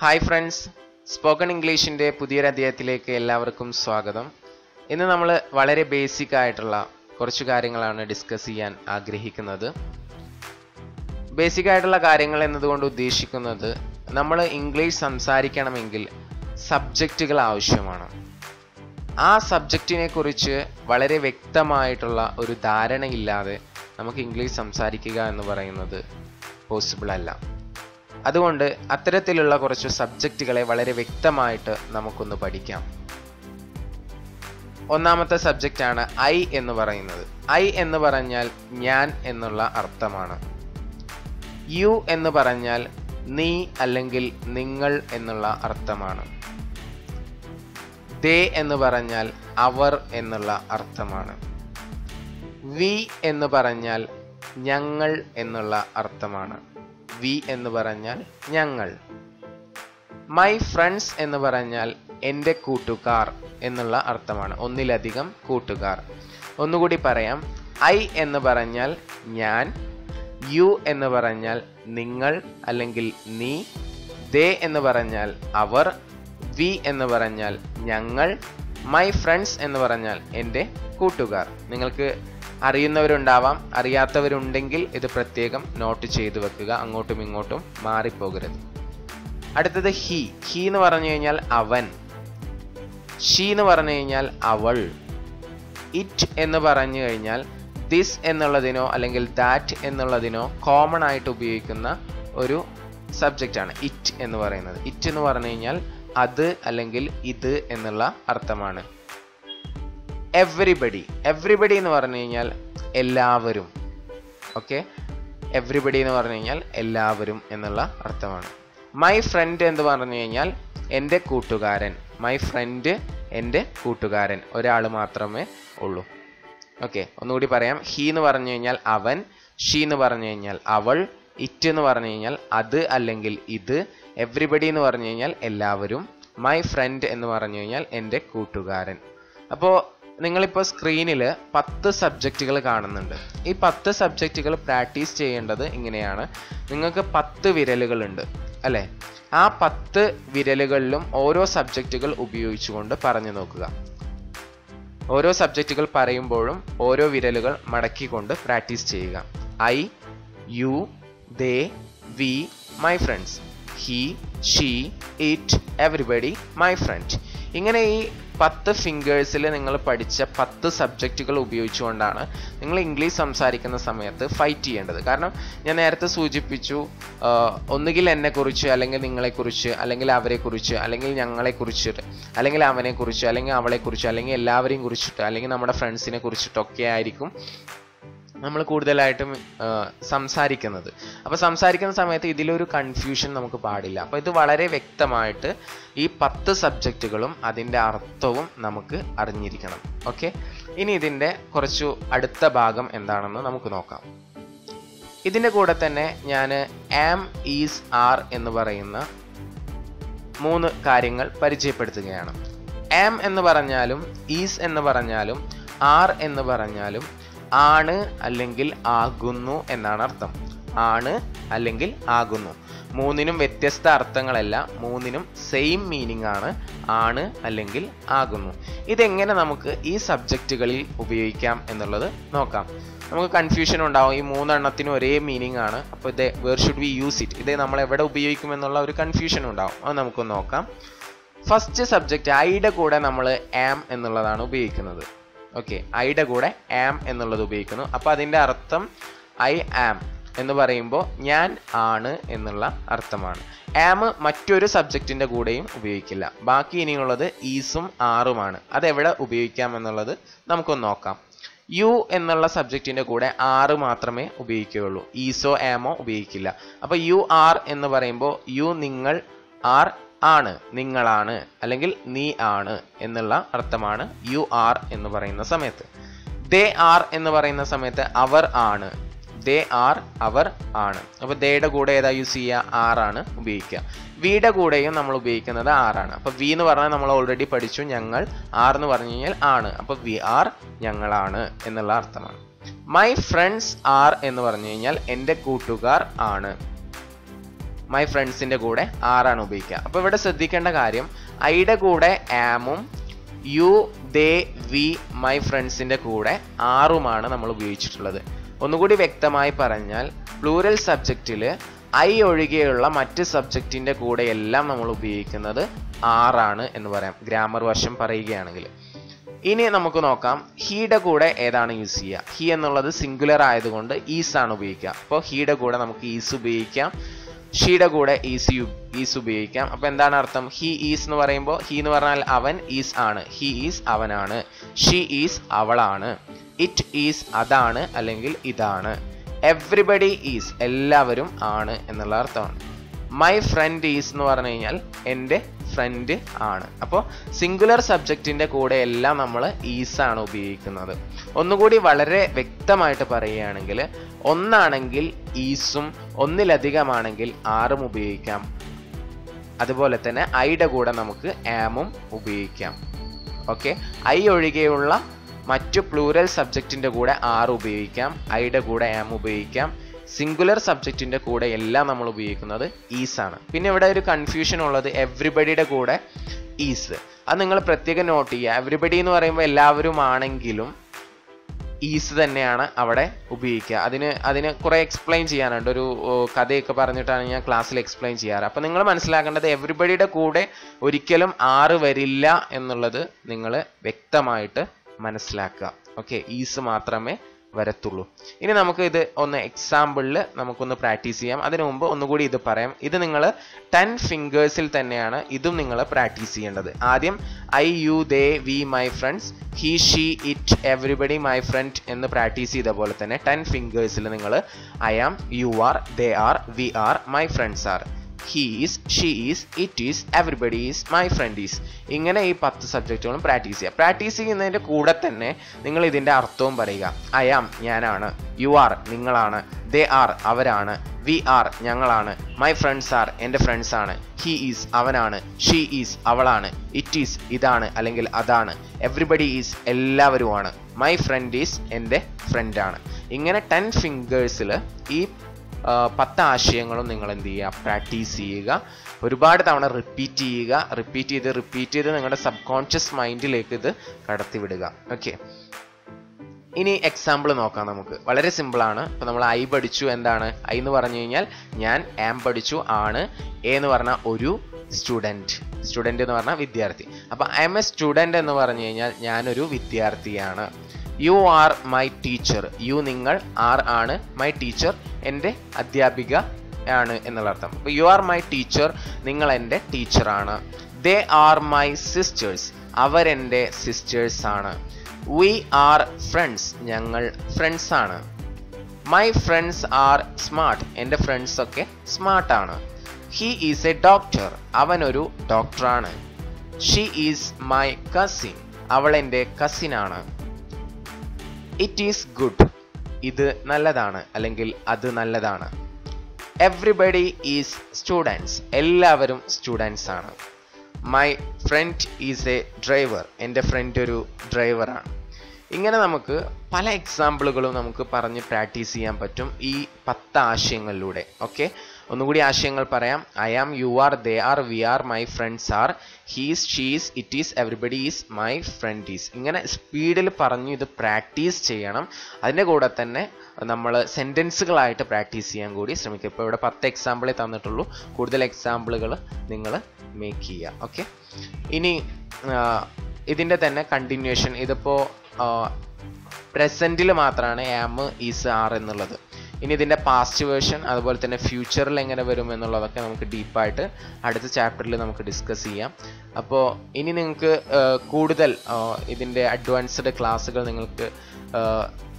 Hi friends spoken ഇംഗ്ലീഷിന്റെ പുതിയൊരു അധ്യായത്തിലേക്ക് എല്ലാവർക്കും സ്വാഗതം. ഇന്ന് നമ്മൾ വളരെ ബേസിക് ആയിട്ടുള്ള കുറച്ച് കാര്യങ്ങളാണ് ഡിസ്കസ് ചെയ്യാൻ ആഗ്രഹിക്കുന്നത്. ബേസിക് ആയിട്ടുള്ള കാര്യങ്ങൾ എന്നതുകൊണ്ട് ഉദ്ദേശിക്കുന്നത് നമ്മൾ ഇംഗ്ലീഷ് സംസാരിക്കണമെങ്കിൽ സബ്ജക്റ്റുകൾ ആവശ്യമാണ്. ആ സബ്ജക്റ്റിനെ കുറിച്ച് വളരെ വ്യക്തമായിട്ടുള്ള ഒരു ധാരണയില്ലാതെ നമുക്ക് ഇംഗ്ലീഷ് സംസാരിക്കുക എന്ന് പറയുന്നത് പോസിബിൾ അല്ല. അതുകൊണ്ട് അത്തരത്തിലുള്ള കുറച്ച് സബ്ജക്റ്റുകളെ വളരെ വ്യക്തമായിട്ട് നമുക്കൊന്ന് പഠിക്കാം. ഒന്നാമത്തെ സബ്ജക്റ്റാണ് ഐ എന്ന് പറയുന്നത്. ഐ എന്ന് പറഞ്ഞാൽ ഞാൻ എന്നുള്ള അർത്ഥമാണ്. യു എന്ന് പറഞ്ഞാൽ നീ അല്ലെങ്കിൽ നിങ്ങൾ എന്നുള്ള അർത്ഥമാണ്. ദേ എന്ന് പറഞ്ഞാൽ അവർ എന്നുള്ള അർത്ഥമാണ്. വി എന്ന് പറഞ്ഞാൽ ഞങ്ങൾ എന്നുള്ള അർത്ഥമാണ്. വി എന്ന് പറഞ്ഞാൽ ഞങ്ങൾ. മൈ ഫ്രണ്ട്സ് എന്ന് പറഞ്ഞാൽ എന്റെ കൂട്ടുകാർ എന്നുള്ള അർത്ഥമാണ്. ഒന്നിലധികം കൂട്ടുകാർ. ഒന്നുകൂടി പറയാം. ഐ എന്ന് പറഞ്ഞാൽ ഞാൻ യു എന്ന് പറഞ്ഞാൽ നിങ്ങൾ അല്ലെങ്കിൽ നീ ദേ എന്ന് പറഞ്ഞാൽ അവർ വി എന്ന് പറഞ്ഞാൽ ഞങ്ങൾ മൈ ഫ്രണ്ട്സ് എന്ന് പറഞ്ഞാൽ എന്റെ കൂട്ടുകാർ. നിങ്ങൾക്ക് അറിയുന്നവരുണ്ടാവാം. അറിയാത്തവരുണ്ടെങ്കിൽ ഇത് പ്രത്യേകം നോട്ട് ചെയ്തു വെക്കുക. അങ്ങോട്ടും ഇങ്ങോട്ടും മാറിപ്പോകരുത്. അടുത്തത് ഹി ഹി എന്ന് പറഞ്ഞു കഴിഞ്ഞാൽ അവൻ. ഷീ എന്ന് പറഞ്ഞു കഴിഞ്ഞാൽ അവൾ. ഇറ്റ് എന്ന് പറഞ്ഞു കഴിഞ്ഞാൽ ദിസ് എന്നുള്ളതിനോ അല്ലെങ്കിൽ ദാറ്റ് എന്നുള്ളതിനോ കോമൺ ആയിട്ട് ഉപയോഗിക്കുന്ന ഒരു സബ്ജക്റ്റാണ് ഇറ്റ് എന്ന് പറയുന്നത്. ഇറ്റ് എന്ന് പറഞ്ഞു കഴിഞ്ഞാൽ അത് അല്ലെങ്കിൽ ഇത് എന്നുള്ള അർത്ഥമാണ്. എവ്രിബഡി എവ്രിബഡി എന്ന് പറഞ്ഞു കഴിഞ്ഞാൽ എല്ലാവരും. ഓക്കെ എവ്രിബഡി എന്ന് പറഞ്ഞു കഴിഞ്ഞാൽ എല്ലാവരും എന്നുള്ള അർത്ഥമാണ്. മൈ ഫ്രണ്ട് എന്ന് പറഞ്ഞു കഴിഞ്ഞാൽ എന്റെ കൂട്ടുകാരൻ. മൈ ഫ്രണ്ട് എന്റെ കൂട്ടുകാരൻ. ഒരാൾ മാത്രമേ ഉള്ളൂ. ഓക്കെ ഒന്നുകൂടി പറയാം. ഹീ എന്ന് പറഞ്ഞു കഴിഞ്ഞാൽ അവൻ ഷീ എന്ന് പറഞ്ഞു കഴിഞ്ഞാൽ അവൾ ഇറ്റ് എന്ന് പറഞ്ഞു കഴിഞ്ഞാൽ അത് അല്ലെങ്കിൽ ഇത് എവ്രിബഡി എന്ന് പറഞ്ഞു കഴിഞ്ഞാൽ എല്ലാവരും മൈ ഫ്രണ്ട് എന്ന് പറഞ്ഞു കഴിഞ്ഞാൽ എന്റെ കൂട്ടുകാരൻ. അപ്പോൾ നിങ്ങളിപ്പോൾ സ്ക്രീനിൽ പത്ത് സബ്ജക്റ്റുകൾ കാണുന്നുണ്ട്. ഈ പത്ത് സബ്ജക്റ്റുകൾ പ്രാക്ടീസ് ചെയ്യേണ്ടത് ഇങ്ങനെയാണ്. നിങ്ങൾക്ക് പത്ത് വിരലുകളുണ്ട് അല്ലേ? ആ പത്ത് വിരലുകളിലും ഓരോ സബ്ജക്റ്റുകൾ ഉപയോഗിച്ചുകൊണ്ട് പറഞ്ഞു നോക്കുക. ഓരോ സബ്ജക്റ്റുകൾ പറയുമ്പോഴും ഓരോ വിരലുകൾ മടക്കിക്കൊണ്ട് പ്രാക്ടീസ് ചെയ്യുക. I you they we my friends. He she it everybody my friend. ഇങ്ങനെ ഈ പത്ത് ഫിംഗേഴ്സിൽ നിങ്ങൾ പഠിച്ച പത്ത് സബ്ജക്റ്റുകൾ ഉപയോഗിച്ചുകൊണ്ടാണ് നിങ്ങൾ ഇംഗ്ലീഷ് സംസാരിക്കുന്ന സമയത്ത് ഫൈറ്റ് ചെയ്യേണ്ടത്. കാരണം ഞാൻ നേരത്തെ സൂചിപ്പിച്ചു ഒന്നുകിൽ എന്നെക്കുറിച്ച് അല്ലെങ്കിൽ നിങ്ങളെക്കുറിച്ച് അല്ലെങ്കിൽ അവരെക്കുറിച്ച് അല്ലെങ്കിൽ ഞങ്ങളെക്കുറിച്ച് അല്ലെങ്കിൽ അവനെക്കുറിച്ച് അല്ലെങ്കിൽ അവളെക്കുറിച്ച് അല്ലെങ്കിൽ എല്ലാവരെയും കുറിച്ചിട്ട് അല്ലെങ്കിൽ നമ്മുടെ ഫ്രണ്ട്സിനെ കുറിച്ചിട്ടൊക്കെ ആയിരിക്കും നമ്മൾ കൂടുതലായിട്ടും സംസാരിക്കുന്നത്. അപ്പോൾ സംസാരിക്കുന്ന സമയത്ത് ഇതിലൊരു കൺഫ്യൂഷൻ നമുക്ക് പാടില്ല. അപ്പോൾ ഇത് വളരെ വ്യക്തമായിട്ട് ഈ പത്ത് സബ്ജക്റ്റുകളും അതിന്റെ അർത്ഥവും നമുക്ക് അറിഞ്ഞിരിക്കണം. ഓക്കെ ഇനി ഇതിന്റെ കുറച്ചു അടുത്ത ഭാഗം എന്താണെന്ന് നമുക്ക് നോക്കാം. ഇതിന്റെ കൂടെ തന്നെ ഞാൻ ആം ഈസ് ആർ എന്ന് പറയുന്ന മൂന്ന് കാര്യങ്ങൾ പരിചയപ്പെടുത്തുകയാണ്. ആം എന്ന് പറഞ്ഞാലും ഈസ് എന്ന് പറഞ്ഞാലും ആർ എന്ന് പറഞ്ഞാലും ആണ് അല്ലെങ്കിൽ ആകുന്നു എന്നാണ് അർത്ഥം. ആണ് അല്ലെങ്കിൽ ആകുന്നു. മൂന്നിനും വ്യത്യസ്ത അർത്ഥങ്ങളല്ല മൂന്നിനും സെയിം മീനിങ് ആണ് ആണ് അല്ലെങ്കിൽ ആകുന്നു. ഇതെങ്ങനെ നമുക്ക് ഈ സബ്ജക്റ്റുകളിൽ ഉപയോഗിക്കാം എന്നുള്ളത് നോക്കാം. നമുക്ക് കൺഫ്യൂഷൻ ഉണ്ടാവും ഈ മൂന്നെണ്ണത്തിനും ഒരേ മീനിങ് ആണ് അപ്പോൾ ഇത് where should we use it ഇത് നമ്മൾ എവിടെ ഉപയോഗിക്കും എന്നുള്ള ഒരു കൺഫ്യൂഷൻ ഉണ്ടാവും. അത് നമുക്ക് നോക്കാം. ഫസ്റ്റ് സബ്ജക്റ്റ് ഐയുടെ കൂടെ നമ്മൾ ആം എന്നുള്ളതാണ് ഉപയോഗിക്കുന്നത്. ഓക്കെ ഐയുടെ കൂടെ ആം എന്നുള്ളത് ഉപയോഗിക്കുന്നു. അപ്പോൾ അതിന്റെ അർത്ഥം ഐ ആം എന്ന് പറയുമ്പോൾ ഞാൻ ആണ് എന്നുള്ള അർത്ഥമാണ്. ആം മറ്റൊരു സബ്ജക്റ്റിന്റെ കൂടെയും ഉപയോഗിക്കില്ല. ബാക്കി ഇനിയുള്ളത് ഈസും ആറുമാണ് അതെവിടെ ഉപയോഗിക്കാം എന്നുള്ളത് നമുക്കൊന്ന് നോക്കാം. യു എന്നുള്ള സബ്ജക്റ്റിന്റെ കൂടെ ആറ് മാത്രമേ ഉപയോഗിക്കുകയുള്ളൂ. ഈസോ ആമോ ഉപയോഗിക്കില്ല. അപ്പോൾ യു ആർ എന്ന് പറയുമ്പോൾ യു നിങ്ങൾ ആർ ആണ് നിങ്ങളാണ് അല്ലെങ്കിൽ നീ ആണ് എന്നുള്ള അർത്ഥമാണ് യു ആർ എന്ന് പറയുന്ന സമയത്ത്. ദേ ആർ എന്ന് പറയുന്ന സമയത്ത് അവർ ആണ്. ദേ ആർ അവർ ആണ്. അപ്പോൾ ദേയുടെ കൂടെ ഏതാ യൂസ് ചെയ്യുക? ആണ് ഉപയോഗിക്കുക. വിയുടെ കൂടെയും നമ്മൾ ഉപയോഗിക്കുന്നത് ആറാണ് അപ്പോൾ വി എന്ന് പറഞ്ഞാൽ നമ്മൾ ഓൾറെഡി പഠിച്ചു ഞങ്ങൾ ആർ എന്ന് പറഞ്ഞു കഴിഞ്ഞാൽ ആണ്. അപ്പോൾ വി ആർ ഞങ്ങളാണ് എന്നുള്ള അർത്ഥമാണ്. മൈ ഫ്രണ്ട്സ് ആർ എന്ന് പറഞ്ഞു കഴിഞ്ഞാൽ എന്റെ കൂട്ടുകാർ ആണ്. മൈ ഫ്രണ്ട്സിന്റെ കൂടെ ആറാണ് ഉപയോഗിക്കുക. അപ്പോൾ ഇവിടെ ശ്രദ്ധിക്കേണ്ട കാര്യം ഐയുടെ കൂടെ ആമും യു ദേ വി മൈ ഫ്രണ്ട്സിന്റെ കൂടെ ആറുമാണ് നമ്മൾ ഉപയോഗിച്ചിട്ടുള്ളത്. ഒന്നുകൂടി വ്യക്തമായി പറഞ്ഞാൽ പ്ലൂരൽ സബ്ജക്റ്റിൽ ഐ ഒഴികെയുള്ള മറ്റ് സബ്ജക്റ്റിന്റെ കൂടെ എല്ലാം നമ്മൾ ഉപയോഗിക്കുന്നത് ആറാണ് എന്ന് പറയാം. ഗ്രാമർ വശം പറയുകയാണെങ്കിൽ. ഇനി നമുക്ക് നോക്കാം ഹീയുടെ കൂടെ ഏതാണ് യൂസ് ചെയ്യുക? ഹി എന്നുള്ളത് സിംഗുലർ ആയതുകൊണ്ട് ഈസ് ആണ് ഉപയോഗിക്കുക. അപ്പോൾ ഹീയുടെ കൂടെ നമുക്ക് ഈസ് ഉപയോഗിക്കാം. ഷീയുടെ കൂടെ ഈസ് യു ഈസ് ഉപയോഗിക്കാം. അപ്പൊ എന്താണ് അർത്ഥം? ഹി ഈസ് എന്ന് പറയുമ്പോൾ ഹി എന്ന് പറഞ്ഞാൽ അവൻ ഈസ് ആണ്. ഹി ഈസ് അവനാണ്. ഷീ ഈസ് അവളാണ്. ഇറ്റ് ഈസ് അതാണ് അല്ലെങ്കിൽ ഇതാണ്. എവ്രിബഡി ഈസ് എല്ലാവരും ആണ് എന്നുള്ള അർത്ഥമാണ്. മൈ ഫ്രണ്ട് ഈസ് എന്ന് പറഞ്ഞു കഴിഞ്ഞാൽ എന്റെ ഫ്രണ്ട് ആണ്. അപ്പോൾ സിംഗുലർ സബ്ജക്റ്റിന്റെ കൂടെ എല്ലാം നമ്മൾ ഈസ് ആണ് ഉപയോഗിക്കുന്നത്. ഒന്നുകൂടി വളരെ വ്യക്തമായിട്ട് പറയുകയാണെങ്കിൽ ഒന്നാണെങ്കിൽ ഈസും ഒന്നിലധികമാണെങ്കിൽ ആറും ഉപയോഗിക്കാം. അതുപോലെ തന്നെ ഐയുടെ കൂടെ നമുക്ക് ആമും ഉപയോഗിക്കാം. ഓക്കെ ഐ ഒഴികെയുള്ള മറ്റു പ്ലൂരൽ സബ്ജക്റ്റിന്റെ കൂടെ ആറ് ഉപയോഗിക്കാം. ഐയുടെ കൂടെ ആം ഉപയോഗിക്കാം. സിംഗുലർ സബ്ജക്റ്റിന്റെ കൂടെ എല്ലാം നമ്മൾ ഉപയോഗിക്കുന്നത് ഈസ് ആണ്. പിന്നെ ഇവിടെ ഒരു കൺഫ്യൂഷൻ ഉള്ളത് എവ്രിബഡിയുടെ കൂടെ ഈസ് അത് നിങ്ങൾ പ്രത്യേകം നോട്ട് ചെയ്യുക. എവ്രിബഡി എന്ന് പറയുമ്പോൾ എല്ലാവരും ആണെങ്കിലും ഈസ് തന്നെയാണ് അവിടെ ഉപയോഗിക്കുക. അതിന് അതിന് കുറേ എക്സ്പ്ലെയിൻ ചെയ്യാനുണ്ട്. ഒരു കഥയൊക്കെ പറഞ്ഞിട്ടാണ് ഞാൻ ക്ലാസ്സിൽ എക്സ്പ്ലെയിൻ ചെയ്യാറ്. അപ്പം നിങ്ങൾ മനസ്സിലാക്കേണ്ടത് എവ്രിബഡിയുടെ കൂടെ ഒരിക്കലും ആറ് വരില്ല എന്നുള്ളത് നിങ്ങൾ വ്യക്തമായിട്ട് മനസ്സിലാക്കുക. ഓക്കെ ഈസ് മാത്രമേ വരത്തുള്ളൂ. ഇനി നമുക്ക് ഇത് ഒന്ന് എക്സാമ്പിളിൽ നമുക്കൊന്ന് പ്രാക്ടീസ് ചെയ്യാം. അതിനു മുമ്പ് ഒന്നുകൂടി ഇത് പറയാം. ഇത് നിങ്ങൾ ടെൻ ഫിംഗേഴ്സിൽ തന്നെയാണ് ഇതും നിങ്ങൾ പ്രാക്ടീസ് ചെയ്യേണ്ടത്. ആദ്യം I you they we my friends he she it everybody my friend എന്ന് പ്രാക്ടീസ് ചെയ്ത പോലെ തന്നെ ടെൻ ഫിംഗേഴ്സിൽ നിങ്ങൾ I am you are they are we are my friends are he she's it is everybody is my friend is ഇങ്ങനെ ഈ പത്ത് സബ്ജക്റ്റുകളും practice ചെയ്യുക പ്രാക്ടീസ് ചെയ്യുന്നതിന്റെ കൂടെ തന്നെ നിങ്ങൾ ഇതിന്റെ അർത്ഥവും പറയുക. ഐ ആം ഞാനാണ്. യു ആർ നിങ്ങളാണ്. ദേ ആർ അവരാണ്. വി ആർ ഞങ്ങളാണ്. മൈ ഫ്രണ്ട്സ് ആർ എന്റെ ഫ്രണ്ട്സ് ആണ്. ഹീ ഈസ് അവനാണ്. ഷീ ഈസ് അവളാണ്. ഇറ്റ് ഈസ് ഇതാണ്. അല്ലെങ്കിൽ അതാണ്. എവറിബഡി ഈസ് എല്ലാവരുമാണ്. മൈ ഫ്രണ്ട് ഈസ് എന്റെ ഫ്രണ്ടാണ് ഇങ്ങനെ ടെൻ ഫിംഗേഴ്സിൽ ഈ പത്ത് ആശയങ്ങളും നിങ്ങൾ എന്ത് ചെയ്യുക പ്രാക്ടീസ് ചെയ്യുക ഒരുപാട് തവണ റിപ്പീറ്റ് ചെയ്യുക റിപ്പീറ്റ് ചെയ്ത് റിപ്പീറ്റ് ചെയ്ത് നിങ്ങളുടെ സബ് കോൺഷ്യസ് മൈൻഡിലേക്ക് ഇത് കടത്തിവിടുക. ഓക്കെ ഇനി എക്സാമ്പിൾ നോക്കാം നമുക്ക്. വളരെ സിമ്പിളാണ് ഇപ്പൊ നമ്മൾ ഐ പഠിച്ചു എന്താണ്? ഐ എന്ന് പറഞ്ഞു കഴിഞ്ഞാൽ ഞാൻ ആം പഠിച്ചു ആണ്. എ എന്ന് പറഞ്ഞാൽ ഒരു സ്റ്റുഡന്റ് സ്റ്റുഡന്റ് എന്ന് പറഞ്ഞാൽ വിദ്യാർത്ഥി. അപ്പോൾ ഐ എം എ സ്റ്റുഡന്റ് എന്ന് പറഞ്ഞു കഴിഞ്ഞാൽ ഞാനൊരു വിദ്യാർത്ഥിയാണ്. You are my teacher you നിങ്ങൾ ആർ ആണ് മൈ ടീച്ചർ എന്റെ അധ്യാപിക ആണ് എന്നുള്ള അർത്ഥം. അപ്പൊ യു ആർ മൈ ടീച്ചർ നിങ്ങൾ എന്റെ ടീച്ചറാണ് ദേ ആർ മൈ സിസ്റ്റേഴ്സ് അവരെന്റെ സിസ്റ്റേഴ്സ് ആണ്. വി ആർ ഫ്രണ്ട്സ് ഞങ്ങൾ ഫ്രണ്ട്സ് ആണ്. മൈ ഫ്രണ്ട്സ് ആർ സ്മാർട്ട് എന്റെ ഫ്രണ്ട്സ് ഒക്കെ സ്മാർട്ട് ആണ്. ഹി ഈസ് എ ഡോക്ടർ അവനൊരു ഡോക്ടറാണ് ഷീ ഈസ് മൈ കസിൻ അവൾ എന്റെ കസിനാണ് ഇറ്റ് ഈസ് ഗുഡ് ഇത് നല്ലതാണ് അല്ലെങ്കിൽ അത് നല്ലതാണ്. എവ്രിബഡി ഈസ് സ്റ്റുഡൻസ് എല്ലാവരും സ്റ്റുഡൻസ് ആണ്. My friend is a driver എന്റെ ഫ്രണ്ട് ഒരു ഡ്രൈവറാണ് ഇങ്ങനെ നമുക്ക് പല എക്സാമ്പിളുകളും നമുക്ക് പറഞ്ഞ് പ്രാക്ടീസ് ചെയ്യാൻ പറ്റും ഈ പത്ത് ആശയങ്ങളിലൂടെ. ഓക്കെ ഒന്നുകൂടി ആശയങ്ങൾ പറയാം. I am you are they are we are my friends are he's she's it is everybody is my friend is ഇങ്ങനെ സ്പീഡിൽ പറഞ്ഞു ഇത് പ്രാക്ടീസ് ചെയ്യണം. അതിന്റെ കൂടെ തന്നെ നമ്മൾ സെന്റൻസുകളായിട്ട് പ്രാക്ടീസ് ചെയ്യാൻ കൂടി ശ്രമിക്കുക. ഇപ്പോൾ ഇവിടെ പത്ത് എക്സാമ്പിളേ തന്നിട്ടുള്ളൂ. കൂടുതൽ എക്സാമ്പിളുകൾ നിങ്ങൾ മേക്ക് ചെയ്യുക. ഓക്കെ ഇനി ഇതിന്റെ തന്നെ കണ്ടിന്യൂഷൻ ഇതിപ്പോൾ പ്രസന്റിൽ മാത്രമാണ് ആം ഈസ് ആർ എന്നുള്ളത്. ഇനി ഇതിന്റെ പാസ്റ്റ് വേർഷൻ അതുപോലെ തന്നെ ഫ്യൂച്ചറിൽ എങ്ങനെ വരും എന്നുള്ളതൊക്കെ നമുക്ക് ഡീപ്പായിട്ട് അടുത്ത ചാപ്റ്ററിൽ നമുക്ക് ഡിസ്കസ് ചെയ്യാം. അപ്പോൾ ഇനി നിങ്ങൾക്ക് കൂടുതൽ ഇതിന്റെ അഡ്വാൻസ്ഡ് ക്ലാസ്സുകൾ നിങ്ങൾക്ക്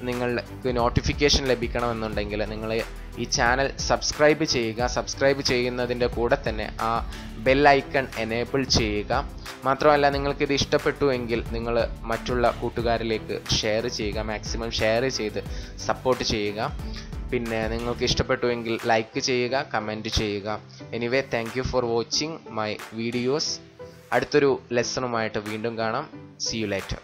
നിങ്ങൾക്ക് നോട്ടിഫിക്കേഷൻ ലഭിക്കണമെന്നുണ്ടെങ്കിൽ നിങ്ങൾ ഈ ചാനൽ സബ്സ്ക്രൈബ് ചെയ്യുക. സബ്സ്ക്രൈബ് ചെയ്യുന്നതിന്റെ കൂടെ തന്നെ ആ ബെൽ ഐക്കൺ എനേബിൾ ചെയ്യുക. മാത്രമല്ല നിങ്ങൾക്ക് ഇത് ഇഷ്ടപ്പെട്ടു എങ്കിൽ നിങ്ങൾ മറ്റുള്ള കൂട്ടുകാരിലേക്ക് ഷെയർ ചെയ്യുക. മാക്സിമം ഷെയർ ചെയ്ത് സപ്പോർട്ട് ചെയ്യുക. പിന്നെ നിങ്ങൾക്ക് ഇഷ്ടപ്പെട്ടുവെങ്കിൽ ലൈക്ക് ചെയ്യുക കമന്റ് ചെയ്യുക. Anyway thank for watching my videos അടുത്തൊരു ലെസണുമായിട്ട് വീണ്ടും കാണാം. C you later